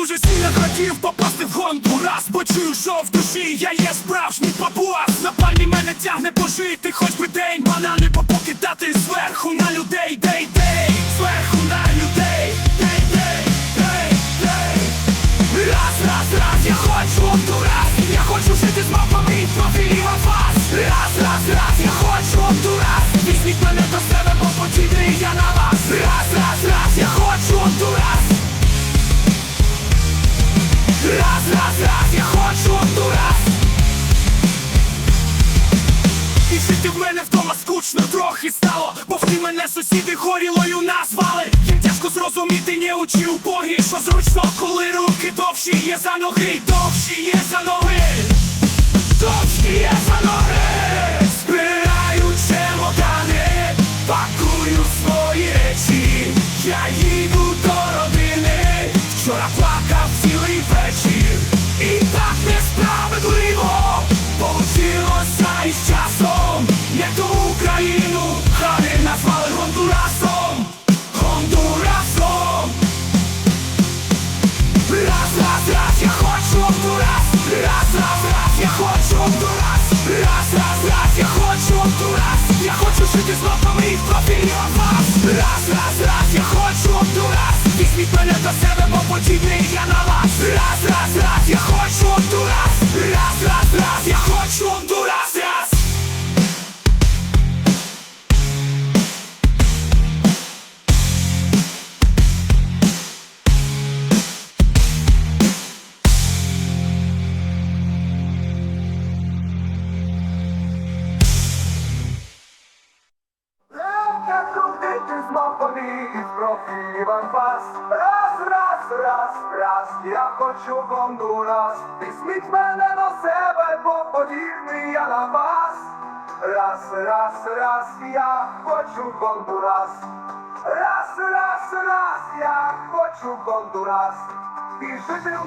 дуже сильно хотів попасти в Гондурас Бо чую, що в душі я є справжній папуас. На пальні мене тягне пожити хоч би день Банани попокидати зверху на людей. Дей, дей, Раз, раз, раз, я хочу Гондурас І жити в мене вдома скучно трохи стало Бо в мене сусіди горілою назвали. Їм тяжко зрозуміти, не учи убогі Що зручно, коли руки довші є за ноги Довші є за ноги. Довші є за ноги. Збираю чемодани Пакую свої речі. Я їду до родини. Вчора Україну Хани назвали Гондурасом Гондурасом Раз, раз, раз, я хочу Гондурас Раз, раз, раз, я хочу Гондурас Раз, раз, раз, я хочу Гондурас Я хочу жити з лапами і в вас Раз, раз, раз, я хочу Гондурас Візьміть мене до себе, бо подібний я на вас Раз, раз, раз, я хочу Гондурас Раз, раз, раз, я хочу із профілів анфас. Раз, раз, раз, раз, я хочу Гондурас Візьміть мене до себе, бо подібний я на вас. Раз, раз, раз, я хочу Гондурас Раз, раз, раз, я хочу Гондурас І жити